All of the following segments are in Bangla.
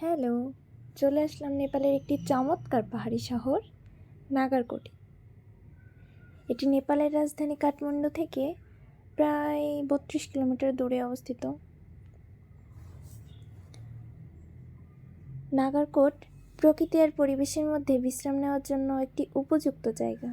হ্যালো, চলে আসলাম নেপালের একটি চমৎকার পাহাড়ি শহর, নাগারকোটি। এটি নেপালের রাজধানী কাঠমান্ডু থেকে প্রায় বত্রিশ কিলোমিটার দূরে অবস্থিত। নাগারকোট প্রকৃতি আর পরিবেশের মধ্যে বিশ্রাম নেওয়ার জন্য একটি উপযুক্ত জায়গা।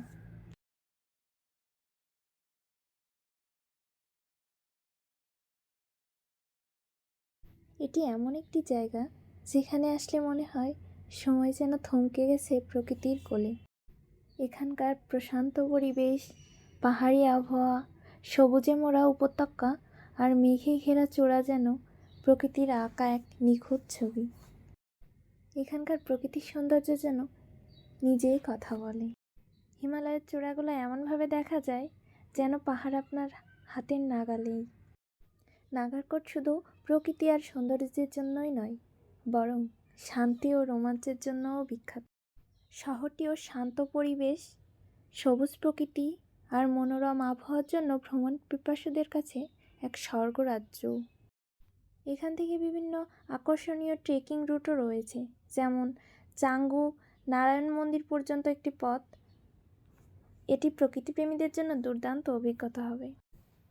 এটি এমন একটি জায়গা যেখানে আসলে মনে হয় সময় যেন থমকে গেছে প্রকৃতির কোলে। এখানকার প্রশান্ত পরিবেশ, পাহাড়ি আবহাওয়া, সবুজে মোড়া উপত্যকা আর মেঘে ঘেরা চূড়া যেন প্রকৃতির আঁকা এক নিখুঁত ছবি। এখানকার প্রকৃতির সৌন্দর্য যেন নিজেই কথা বলে। হিমালয়ের চূড়াগুলো এমনভাবে দেখা যায় যেন পাহাড় আপনার হাতের নাগালেই। নাগারকোট শুধু প্রকৃতি আর সৌন্দর্যের জন্যই নয় বরং শান্তি ও রোমাঞ্চের জন্যও বিখ্যাত। শহরটিও শান্ত পরিবেশ, সবুজ প্রকৃতি আর মনোরম আবহাওয়ার জন্য ভ্রমণ পিপাসুদের কাছে এক স্বর্গরাজ্য। এখান থেকে বিভিন্ন আকর্ষণীয় ট্রেকিং রুটও রয়েছে, যেমন চাঙ্গু নারায়ণ মন্দির পর্যন্ত একটি পথ। এটি প্রকৃতিপ্রেমীদের জন্য দুর্দান্ত অভিজ্ঞতা হবে।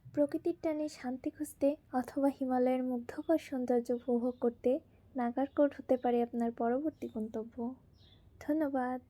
প্রকৃতির টানে শান্তি খুঁজতে অথবা হিমালয়ের মুগ্ধকর সৌন্দর্য উপভোগ করতে নাগারকোট হতে পারে আপনার পরবর্তী গন্তব্য। ধন্যবাদ।